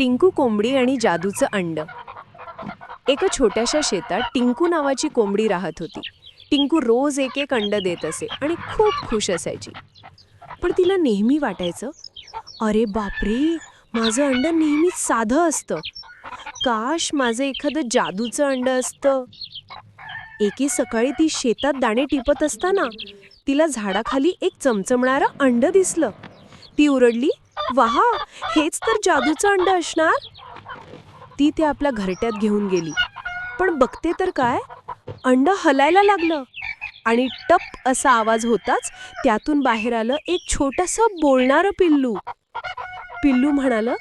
टिंकू कोंबडी आणि जादूचं अंड. एका छोट्याशा शेतात टिंकू नावाची कोंबडी राहत होती. टिंकू रोज एक एक अंड देत असे आणि खूप खुश असायची. पण तिला नेहमी वाटायचं अरे बापरे माझं अंड नेहमीच साधं असतं. काश माझं एखादं जादूचं अंड असतं. एके सकाळी ती शेतात दाणे टिपत असताना तिला झाडाखाली एक चमचमणारं अंड दिसलं. ती उरडली वाहा हेच तर जादूचं अंड असणार? ती ते आपल्या घरट्यात घेऊन गेली. पण बघते तर काय? अंड हलायला लागलं. आणि टप असा आवाज होताच त्यातून बाहेर आलं एक छोटंसं बोलणारं पिल्लू. पिल्लू म्हणालं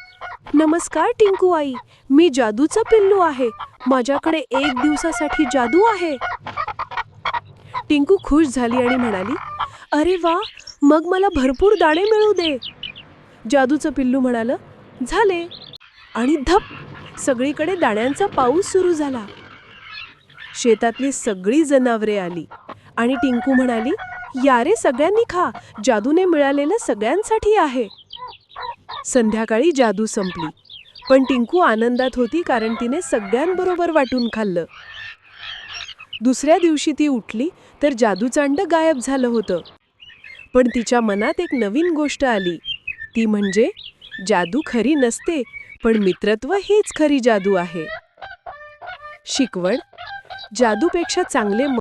नमस्कार टिंकू आई मी जादूचं पिल्लू आहे. माझ्याकडे एक दिवसासाठी जादू आहे. टिंकू खुश झाली आणि म्हणाली अरे वा मग मला भरपूर दाणे मिळू दे. जादूचं पिल्लू म्हणालं झाले. आणि धप सगळीकडे दाण्यांचा पाऊस सुरू झाला. शेतातली सगळी जनावरे आली. आणि टिंकू म्हणाली यारे सगळ्यांनी खा जादूने मिळालेलं सगळ्यांसाठी आहे. संध्याकाळी जादू संपली. पण टिंकू आनंदात होती कारण तिने सगळ्यांबरोबर वाटून खाल्लं. दुसऱ्या दिवशी ती उठली तर जादूचांड गायब झालं होतं. पण तिच्या मनात एक नवीन गोष्ट आली. ती म्हणजे जादू खरी नसते पण मित्रत्व हीच खरी जादू आहे. शिकवण जादूपेक्षा चांगले